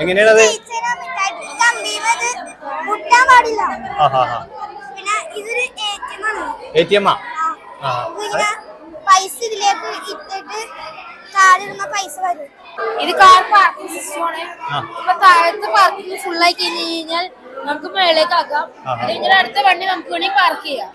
എങ്ങനെയാണത്? A T M പൈസ ഇതിലേക്ക് ഇട്ടിട്ട് കാർഡിടുന്ന പൈസ വരും. ഇത് കാർ പാർക്കിംഗ് സിസ്റ്റമാണ്. ഇപ്പൊ താഴത്തെ പാർക്കിംഗ് ഫുൾ ആയി കഴിഞ്ഞ് കഴിഞ്ഞാൽ നമുക്ക് മേളേക്കാക്കാം ആക്കാം. അടുത്ത വണ്ടി നമുക്ക് വേണമെങ്കിൽ പാർക്ക് ചെയ്യാം.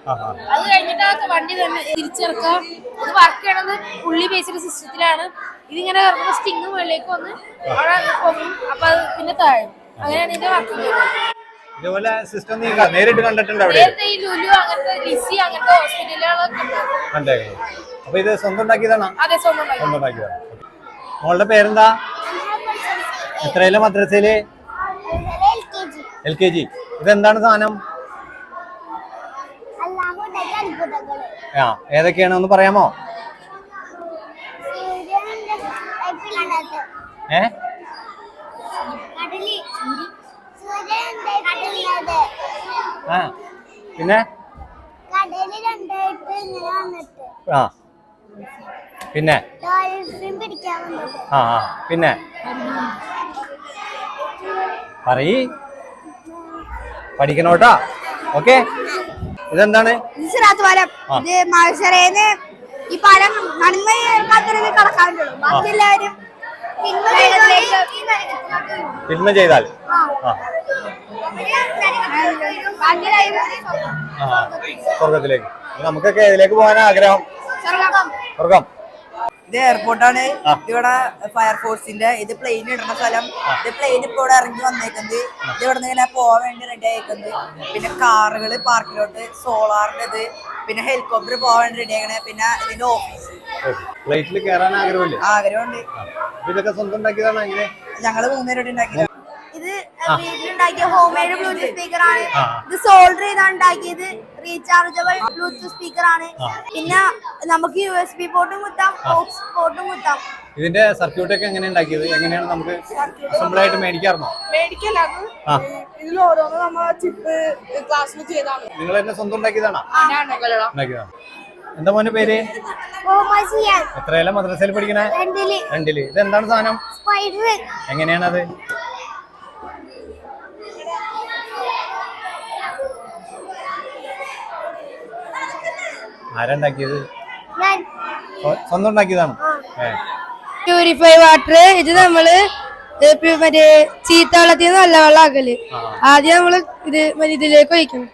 അത് കഴിഞ്ഞിട്ട് ആ വണ്ടി തന്നെ തിരിച്ചിറക്കാം ഇത് വർക്ക് ചെയ്യണത് ഉള്ളി ബേസ്ഡ് സിസ്റ്റത്തിലാണ് ഇതിങ്ങനെ ഇറങ്ങുമ്പോൾ സ്റ്റിങ് മേളിലേക്ക് വന്ന് അവിടെ പോകും. അപ്പൊ അത് പിന്നെ താഴും. അങ്ങനെയാണ് ഇതിന്റെ വർക്ക് ഇതുപോലെ സിസ്റ്റം നേരിട്ട് കണ്ടിട്ടുണ്ട് അവിടെ? ലുലു അങ്ങനത്തെ ലിസി അങ്ങനത്തെ ഹോസ്പിറ്റലുകളൊക്കെ അപ്പൊ ഇത് സ്വന്തം ഉണ്ടാക്കിയതാണോ? അതെ സ്വന്തം ഉണ്ടാക്കി. സ്വന്തം ഉണ്ടാക്കിയതാണ് മോളുടെ പേരെന്താ? എത്രയിലെ മദ്രസയിൽ? എൽ കെ ജി ഇതെന്താണ് സാധനം? ആ ഏതൊക്കെയാണ് ഒന്ന് പറയാമോ? ഏ? ആ പിന്നെ? ആ പിന്നെ? ആ ആ പിന്നെ? പറയ്. പഠിക്കണോട്ടാ? ഓക്കെ? ഇതെന്താണ്. ഈ പാലം കടക്കാൻ ബാക്കി എല്ലാവരും. തിന്മ ചെയ്താൽ. സ്വർഗത്തിലേക്ക് നമുക്കൊക്കെ ഇതിലേക്ക് പോകാൻ ആഗ്രഹം. സ്വർഗം ഇത് എയർപോർട്ടാണ്. ഇവിടെ ഫയർഫോഴ്സിന്റെ ഇത് പ്ലെയിൻ ഇടുന്ന സ്ഥലം. ഇത് പ്ലെയിൻ ഇപ്പൊ ഇവിടെ ഇറങ്ങി വന്നേക്കുന്നത്. ഇത് ഇവിടെ നിന്ന് ഇങ്ങനെ പോവാൻ വേണ്ടി റെഡി ആയിക്കുന്നത്. പിന്നെ കാറുകൾ പാർക്കിലോട്ട് സോളാറിന്റെ ഇത് പിന്നെ ഹെലികോപ്റ്റർ പോവാൻ വേണ്ടി റെഡി ആക്കണേ പിന്നെ ഇതിന്റെ ഓഫീസ് ഫ്ലൈറ്റിൽ കയറാൻ ആഗ്രഹമില്ലേ? ആഗ്രഹമുണ്ട്. അപ്പൊ ഇതൊക്കെ സ്വന്തം ഉണ്ടാക്കിയതാണ് എങ്ങനെ ഞങ്ങൾ മൂന്നുപേരോട് ഉണ്ടാക്കി ഇത് വീട്ടിലുണ്ടാക്കിയ ഹോം മെയ്ഡ് ബ്ലൂടൂത്ത് സ്പീക്കർ ആണ് ഇത് സോൾഡർ ചെയ്താണ് ഉണ്ടാക്കിയത് റീചാർജബിൾ ബ്ലൂടൂത്ത് സ്പീക്കർ ആണ് പിന്നെ നമുക്ക് യു എസ് ബി പോർട്ടും കുത്താം ഓക്സ് പോർട്ടും കുത്താം ഇതിന്റെ സർക്യൂട്ട് ഒക്കെ എങ്ങനെ ഉണ്ടാക്കിയത്? എങ്ങനെയാണ് നമുക്ക് സിമ്പിൾ ആയിട്ട് മേടിക്കാറുണ്ടോ? ഇതിൽ ഓരോന്ന് നമ്മൾ ചിപ്പ് ക്ലാസ്സിൽ ചെയ്താണ്. നിങ്ങൾ തന്നെ സ്വന്തം ഉണ്ടാക്കിയതാണോ? ഉണ്ടാക്കിയതാണ്? എന്താ മോന്റെ പേര്? എത്രയല്ല മദ്രസയിൽ പഠിക്കണേ? രണ്ടിൽ. രണ്ടിൽ. ഇത് എന്താണ് സാധനം? സ്പൈഡർ എങ്ങനെയാണത്? ആരാ ഉണ്ടാക്കിയത് ഞാൻ. സ്വ- സ്വന്തം ഉണ്ടാക്കിയതാണ് പ്യൂരിഫൈ വാട്ടർ ഇത് നമ്മൾ മറ്റേ ചീത്ത വെള്ളത്തിൽ നിന്ന് നല്ല വെള്ളം ആക്കൽ. ആദ്യം നമ്മൾ ഇത് ഇതിലേക്ക് ഒഴിക്കണം.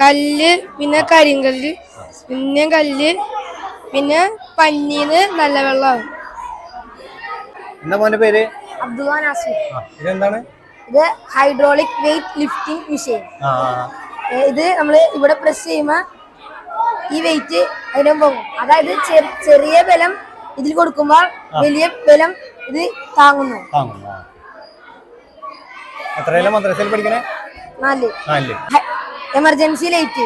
കല്ല് പിന്നെ കരിങ്കല്ല് പിന്നെ കല്ല് പിന്നെ പന്നീന്ന് നല്ല വെള്ളം എന്താ മോന്റെ പേര്? ആ ഇതെന്താണ്? ഇത് ഹൈഡ്രോളിക് വെയിറ്റ് ലിഫ്റ്റിംഗ് മെഷീൻ ആ. ഇത് നമ്മൾ ഇവിടെ പ്രസ് ചെയ്യുമ്പോൾ ഈ വെയിറ്റ് അതിനും പോകും. അതായത് ചെറിയ ബലം ഇതിൽ കൊടുക്കുമ്പോൾ വലിയ ബലം ഇത് താങ്ങുന്നു. എമർജൻസി ലൈറ്റ്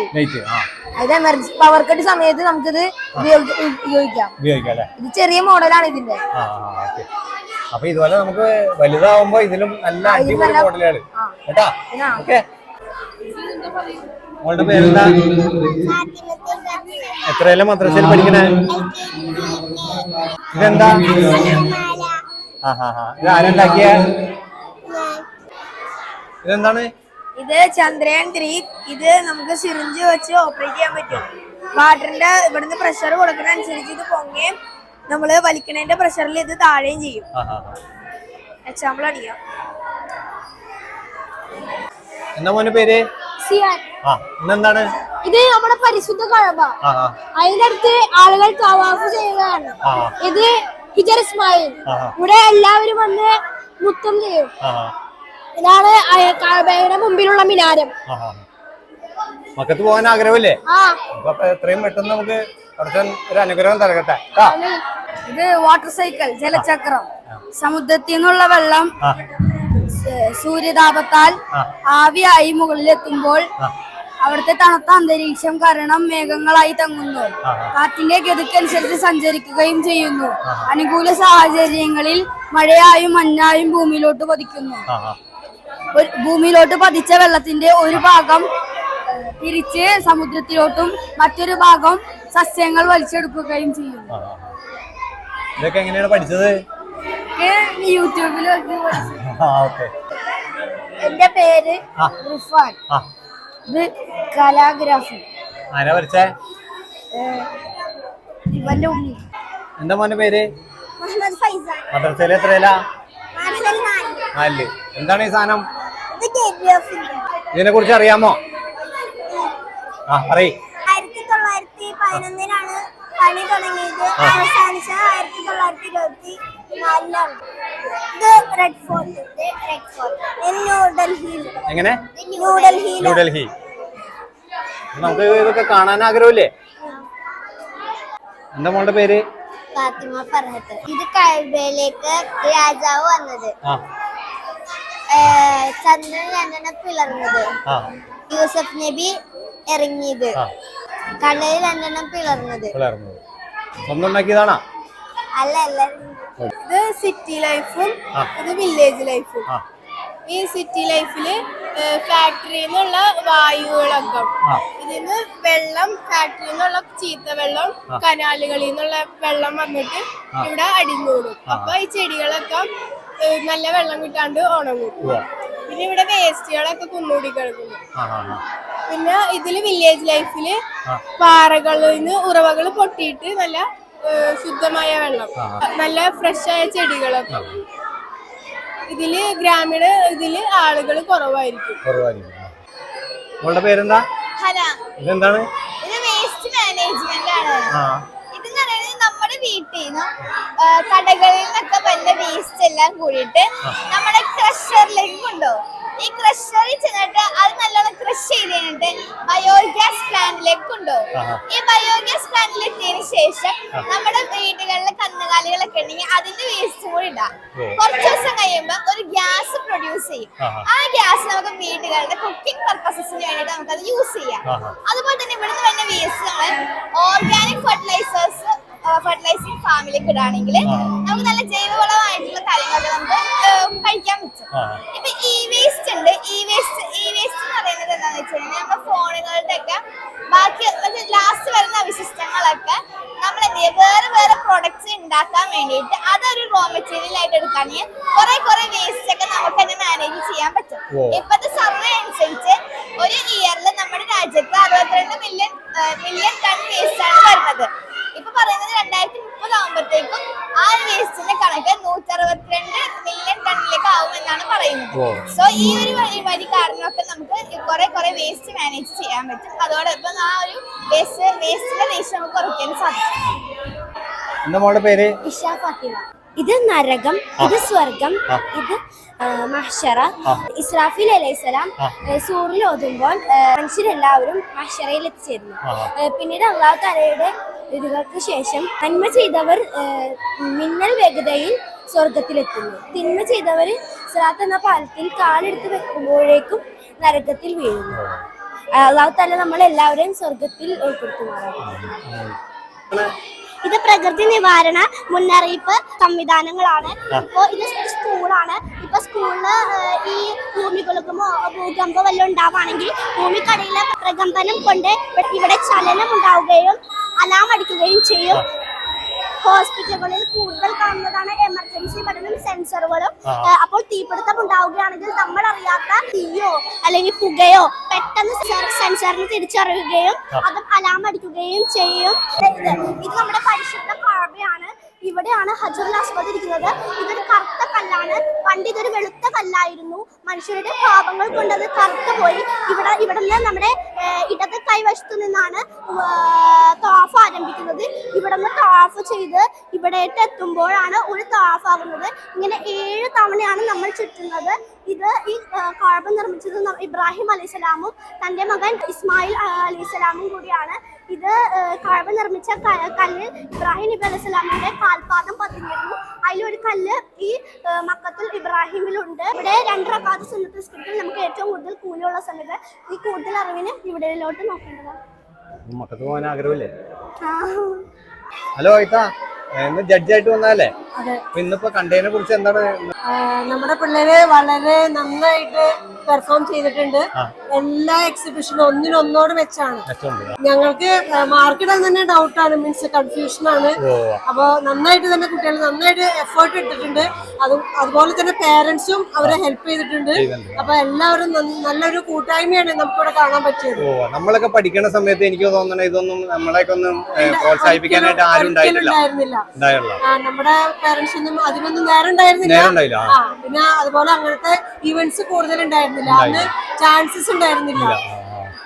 അതായത് എമർജൻസി പവർ കട്ട് സമയത്ത് നമുക്കിത് ഉപയോഗി- ഉപയോഗിക്കാം. ഇത് ചെറിയ മോഡലാണ് ഇതിന്റെ. അപ്പൊ ഇതുപോലെ നമുക്ക് വലുതാവുമ്പോ ഇതിലും നല്ല അടിപൊളി മോഡലുകൾ കേട്ടാ? ഓക്കെ. മോളുടെ പേരെന്താ? എത്രയല്ല മദ്രസയിൽ പഠിക്കണേ? ഇതെന്താ? ആ ഹാ ഹാ ഇത് ആരുണ്ടാക്കിയ? ഇതെന്താണ്? ഇത് ചന്ദ്രയാൻ ത്രീ. ഇത് നമുക്ക് സിറിഞ്ച് വെച്ച് ഓപ്പറേറ്റ് ചെയ്യാൻ പറ്റും. വാട്ടറിന്റെ ഇവിടുന്ന് പ്രഷർ കൊടുക്കുന്ന അനുസരിച്ച് ഇത് പൊങ്ങുകയും നമ്മൾ വലിക്കണേന്റെ പ്രഷറിൽ ഇത് താഴെയും ചെയ്യും. എക്സാമ്പിൾ അടിക്കാം. എന്താ മോനെ പേര്? ഇന്നെന്താണ്? ഇത് നമ്മുടെ പരിശുദ്ധ കഴബ അതിനടുത്ത് ആളുകൾ തവാഫ് ചെയ്യുകയാണ്. ഇത് ഹിജർ ഇസ്മായിൽ. ഇവിടെ എല്ലാവരും വന്ന് മുത്തം ചെയ്യും. ഇതാണ് കാബയുടെ മുമ്പിലുള്ള മിനാരം. മക്കത്ത് പോകാൻ ആഗ്രഹമില്ലേ? അപ്പൊ എത്രയും പെട്ടെന്ന് നമുക്ക് ഒരു അനുഗ്രഹം തരകട്ടെ ഇത് വാട്ടർ സൈക്കിൾ ജലചക്രം. സമുദ്രത്തിൽ നിന്നുള്ള വെള്ളം സൂര്യതാപത്താൽ. ആവിയായി മുകളിലെത്തുമ്പോൾ. അവിടുത്തെ തണുത്ത അന്തരീക്ഷം കാരണം മേഘങ്ങളായി തങ്ങുന്നു. കാറ്റിന്റെ ഗതിക്കനുസരിച്ച് സഞ്ചരിക്കുകയും ചെയ്യുന്നു അനുകൂല സാഹചര്യങ്ങളിൽ മഴയായും മഞ്ഞായും ഭൂമിയിലോട്ട് പതിക്കുന്നു ഭൂമിയിലോട്ട് പതിച്ച വെള്ളത്തിന്റെ ഒരു ഭാഗം തിരിച്ച് സമുദ്രത്തിലോട്ടും മറ്റൊരു ഭാഗം സസ്യങ്ങൾ വലിച്ചെടുക്കുകയും ചെയ്യുന്നു. ഇതൊക്കെ എങ്ങനെയാണ് പഠിച്ചത് യൂട്യൂബിൽ എന്റെ പേര് റിഫാൻ. ഇത് കലാഗ്രാഫി. ആരാ വരച്ചേ? ഇവന്റെ ഉമ്മി. എന്താ മോന്റെ പേര്? മദ്രസയിൽ എത്രയില? നാലിൽ എന്താണ് ഈ സാധനം? ഇത് ഇതിനെ കുറിച്ച് അറിയാമോ? ആ പറയ്. ആയിരത്തി തൊള്ളായിരത്തി പതിനൊന്നിനാണ് പണി തുടങ്ങിയത്. അവസാനിച്ച ആയിരത്തി തൊള്ളായിരത്തി ഇരുപത്തി നാലിലാണ് ഇത് റെഡ് ഫോർട്ട് റെഡ് ഫോർട്ട് ന്യൂഡൽഹിയിൽ എങ്ങനെ? ന്യൂഡൽഹി നമുക്ക് ഇതൊക്കെ കാണാൻ ആഗ്രഹമില്ലേ? എന്താ മോളുടെ പേര്? ഫാത്തിമ ഫർഹത്ത്. ഇത് കൈബയിലേക്ക് രാജാവ് വന്നത്. ചന്ദ്രൻ രണ്ടെണ്ണം പിളർന്നത്. യൂസഫ് നബി ഇറങ്ങിയത്. ആ. കടലിൽ രണ്ടെണ്ണം പിളർന്നത്. സ്വന്തം അല്ല അല്ല. ഇത് സിറ്റി ലൈഫും. ഇത് വില്ലേജ് ലൈഫും ഈ സിറ്റി ലൈഫിൽ ഫാക്ടറിയിൽ നിന്നുള്ള വായുകളൊക്കെ ഇതിൽ നിന്ന് വെള്ളം ഫാക്ടറിയിൽ നിന്നുള്ള ചീത്ത വെള്ളം. കനാലുകളിൽ നിന്നുള്ള വെള്ളം വന്നിട്ട്. ഇവിടെ അടിഞ്ഞൂടും അപ്പൊ ഈ ചെടികളൊക്കെ നല്ല വെള്ളം കിട്ടാണ്ട് ഉണങ്ങും. പിന്നെ ഇവിടെ വേസ്റ്റുകളൊക്കെ കുന്നൂടി കിടക്കുന്നു. പിന്നെ ഇതിൽ വില്ലേജ് ലൈഫിൽ. പാറകളിൽ നിന്ന് ഉറവകൾ പൊട്ടിയിട്ട് നല്ല ശുദ്ധമായ വെള്ളം. നല്ല ഫ്രഷ് ആയ ചെടികളൊക്കെ ഇതിൽ ഗ്രാമീണ ഇതിൽ ആളുകൾ കുറവായിരിക്കും. കുറവായിരിക്കും. മോളുടെ പേരെന്താ? ഹല ഇതെന്താണ്? ഇത് വേസ്റ്റ് മാനേജ്മെന്റ് ആണ്. ആ. ഇത് പറയുന്നത് നമ്മുടെ വീട്ടിൽ നിന്നും കടകളിൽ നിന്നൊക്കെ വല്ല വേസ്റ്റ് എല്ലാം കൂടിയിട്ട് നമ്മുടെ ക്രഷറിലേക്ക് കൊണ്ടുപോകും. ഈ ക്രഷറിൽ ചെന്നിട്ട് അത് നല്ലോണം ക്രഷ് ചെയ്ത് കഴിഞ്ഞിട്ട് ബയോഗ്യാസ് പ്ലാന്റിലേക്ക് കൊണ്ടുപോകും. ഈ ബയോഗ്യാസ് പ്ലാന്റിൽ എത്തിയതിനു ശേഷം നമ്മുടെ വീടുകളിലെ കന്നുകാലികളൊക്കെ ഉണ്ടെങ്കിൽ അതിന്റെ വേസ്റ്റ് കൂടി ഇടാം. കുറച്ച് ദിവസം കഴിയുമ്പോൾ ഒരു ഗ്യാസ് പ്രൊഡ്യൂസ് ചെയ്യും. ആ ഗ്യാസ് നമുക്ക് വീടുകളുടെ കുക്കിംഗ് പർപ്പസസിന് വേണ്ടിയിട്ട് നമുക്ക് അത് യൂസ് ചെയ്യാം അതുപോലെ തന്നെ ഇവിടുന്ന് വരുന്ന വേസ്റ്റ് നമ്മൾ ഓർഗാനിക് ഫെർട്ടിലൈസേഴ്സ് ഫെർട്ടിലൈസിങ് ഫാമിലേക്ക് ഇടാണെങ്കിൽ നമുക്ക് നല്ല ജൈവവളമായിട്ടുള്ള കാര്യങ്ങളൊക്കെ നമുക്ക് കഴിക്കാൻ പറ്റും. ഇപ്പൊ ഇ വേസ്റ്റ് ഉണ്ട്. ഇ വേസ്റ്റ് ഇ വേസ്റ്റ് എന്ന് പറയുന്നത് എന്താണെന്ന് വെച്ച് കഴിഞ്ഞാൽ നമ്മുടെ ഫോണുകളുടെ ഒക്കെ ബാക്കി ലാസ്റ്റ് വരുന്ന അവശിഷ്ടങ്ങളൊക്കെ നമ്മൾ എന്ത് ചെയ്യുക വേറെ വേറെ പ്രൊഡക്ട്സ് ഉണ്ടാക്കാൻ വേണ്ടിയിട്ട് അതൊരു റോ മെറ്റീരിയൽ ആയിട്ട് എടുക്കുകയാണെങ്കിൽ കുറെ കുറെ വേസ്റ്റ് ഒക്കെ നമുക്ക് തന്നെ മാനേജ് ചെയ്യാൻ പറ്റും. ഇപ്പോഴത്തെ സർവേ അനുസരിച്ച് ഒരു ഇയറിൽ നമ്മുടെ രാജ്യത്ത് അറുപത്തിരണ്ട് മില്യൺ മില്യൺ ടൺ വേസ്റ്റ് ആണ് വരുന്നത് ഇപ്പൊ പറയുന്നത് രണ്ടായിരത്തി മുപ്പത് ആകുമ്പോഴത്തേക്കും ആ ഒരു വേസ്റ്റിന്റെ കണക്ക് നൂറ്റി അറുപത്തിരണ്ട് മില്യൺ ടണ്ണിലേക്ക് ആവും എന്നാണ് പറയുന്നത്. സോ ഈ ഒരു വഴി വഴി കാരണമൊക്കെ നമുക്ക് കുറെ കുറെ വേസ്റ്റ് മാനേജ് ചെയ്യാൻ പറ്റും അതോടൊപ്പം ആ ഒരു വേസ്റ്റ് വേസ്റ്റിന്റെ റേഷ്യോ നമുക്ക് കുറയ്ക്കാൻ സാധിക്കും പേര് ഇഷ ഫാത്തിമ ഇത് നരകം ഇത് സ്വർഗം. ഇത് മഹ്ഷറ. ഇസ്രാഫിൽ അലൈഹിസ്സലാം. സൂറിൽ ഓതുമ്പോൾ മനുഷ്യരെല്ലാവരും മഹ്ഷറയിൽ എത്തിച്ചേരുന്നു പിന്നീട് അള്ളാഹു തലയുടെ ഇതുകൾക്ക് ശേഷം നന്മ ചെയ്തവർ മിന്നൽ വേഗതയിൽ സ്വർഗത്തിലെത്തുന്നു തിന്മ ചെയ്തവർ സിറാത്ത് എന്ന പാലത്തിൽ കാലെടുത്ത് വെക്കുമ്പോഴേക്കും നരകത്തിൽ വീഴുന്നു. അള്ളാഹു തല നമ്മളെല്ലാവരെയും സ്വർഗത്തിൽ ഉൾപ്പെടുത്തുന്നതാണ് ഇത് പ്രകൃതി നിവാരണ മുന്നറിയിപ്പ് സംവിധാനങ്ങളാണ്. ഇപ്പോൾ ഇത് സ്കൂളാണ്. ഇപ്പൊ സ്കൂളിൽ ഈ ഈ ഭൂമികുലുക്കുമോ ഭൂകമ്പോ വല്ലതും ഉണ്ടാവുകയാണെങ്കിൽ ഭൂമിക്കടയിലെ പ്രകമ്പനം കൊണ്ട് ഇവിടെ ചലനം ഉണ്ടാവുകയും അലാം അടിക്കുകയും ചെയ്യും. ഹോസ്പിറ്റലുകളിൽ കൂടുതൽ കാണുന്നതാണ് എമർജൻസി ബട്ടണും സെൻസറുകളും അപ്പോൾ തീപിടുത്തം ഉണ്ടാവുകയാണെങ്കിൽ നമ്മൾ അറിയാത്ത തീയോ അല്ലെങ്കിൽ പുകയോ പെട്ടെന്ന് സെൻസറിന് തിരിച്ചറിയുകയും അത് അലാം അടിക്കുകയും ചെയ്യും. ഇത് നമ്മുടെ പരിശുദ്ധ കാഴ്ചയാണ് ഇവിടെയാണ് ഹജറുൽ അസ്വദ് ഇരിക്കുന്നത്. ഇതൊരു കറുത്ത കല്ലാണ്. പണ്ട് ഇതൊരു വെളുത്ത കല്ലായിരുന്നു. മനുഷ്യരുടെ പാപങ്ങൾ കൊണ്ട് അത് കറുത്തു പോയി. ഇവിടെ ഇവിടെ നിന്ന് നമ്മുടെ ഇടത് കൈവശത്തു നിന്നാണ് താഫ് ആരംഭിക്കുന്നത്. ഇവിടെ നിന്ന് താഫ് ചെയ്ത് ഇവിടേക്ക് എത്തുമ്പോഴാണ് ഒരു താഫ് ആകുന്നത് ഇങ്ങനെ ഏഴ് തവണയാണ് നമ്മൾ ചുറ്റുന്നത്. ഇത് ഈ കുഴപ്പം നിർമ്മിച്ചത് ഇബ്രാഹിം അലൈഹിസ്സലാമും തന്റെ മകൻ ഇസ്മായിൽ അലൈഹിസ്സലാമും കൂടിയാണ്. ഇത് കുഴപ്പം നിർമ്മിച്ച കല്ല് ഇബ്രാഹിം നബി അലൈഹിസ്സലാമിന്റെ കാൽപാദം പതിഞ്ഞിരുന്നു. അതിലൊരു കല്ല് ഈ മക്കത്തുൽ ഇബ്രാഹിമിലുണ്ട്. ഇവിടെ രണ്ട് റക്കാത്ത് സുന്നത്ത് നിസ്കരിക്കൽ നമുക്ക് ഏറ്റവും കൂടുതൽ കൂലിയുള്ള സമയത്ത് ഈ കൂടുതൽ അറിവിന് ഇവിടെയിലോട്ട് നോക്കേണ്ടതാണ്. മക്കത്ത് പോകാൻ ആഗ്രഹമില്ലേ. ഹലോ ഐതാ ഇന്ന് ജഡ്ജായിട്ട് വന്നാലേ ഇന്നിപ്പോ കണ്ടതിനെ കുറിച്ച് എന്താണ്? നമ്മുടെ പിള്ളേര് വളരെ നന്നായിട്ട് പെർഫോം ചെയ്തിട്ടുണ്ട്. എല്ലാ എക്സിബിഷനും ഒന്നിനൊന്നോട് വെച്ചാണ്. ഞങ്ങൾക്ക് മാർക്കറ്റിൽ തന്നെ ഡൗട്ടാണ് മീൻസ് കൺഫ്യൂഷൻ ആണ്. അപ്പോ അപ്പോൾ നന്നായിട്ട് തന്നെ കുട്ടികൾ നന്നായിട്ട് എഫേർട്ട് ഇട്ടിട്ടുണ്ട്. അതും അതുപോലെ തന്നെ പേരൻസും അവരെ ഹെൽപ്പ് ചെയ്തിട്ടുണ്ട്. അപ്പൊ എല്ലാവരും നല്ലൊരു കൂട്ടായ്മയാണ് നമുക്കിവിടെ കാണാൻ പറ്റിയത്. നമ്മളൊക്കെ പഠിക്കുന്ന സമയത്ത് എനിക്ക് തോന്നണ ഇതൊന്നും നമ്മളെയൊക്കെ ഒന്നും പ്രോത്സാഹിപ്പിക്കാനായിട്ട് ആരും ഉണ്ടായിരുന്നില്ല. നമ്മുടെ പേരൻസ് ഒന്നും അതിനൊന്നും നേരം ഉണ്ടായിരുന്നില്ല പിന്നെ അതുപോലെ അങ്ങനത്തെ ഇവന്റ്സ് കൂടുതൽ ഉണ്ടായിരുന്നില്ല. അന്ന് ചാൻസസ് ഉണ്ടായിരുന്നില്ല.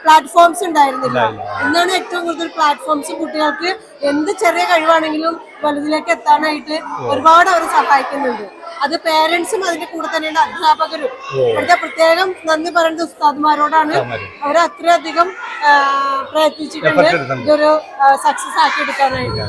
പ്ലാറ്റ്ഫോംസ് ഉണ്ടായിരുന്നില്ല. എന്നാണ് ഏറ്റവും കൂടുതൽ പ്ലാറ്റ്ഫോംസ് കുട്ടികൾക്ക് എന്ത് ചെറിയ കഴിവാണെങ്കിലും വലുതിലേക്ക് എത്താനായിട്ട് ഒരുപാട് അവർ സഹായിക്കുന്നുണ്ട്. അത് പേരൻസും അതിന്റെ കൂടെ തന്നെയാണ് അധ്യാപകരും. ഇവിടുത്തെ പ്രത്യേകം നന്ദി പറയുന്നത് ഉസ്താദ്മാരോടാണ്. അവർ അത്രയധികം പ്രയത്നിച്ചിട്ടുണ്ട്. ഇതൊരു സക്സസ് ആക്കി എടുക്കാനായിട്ട്.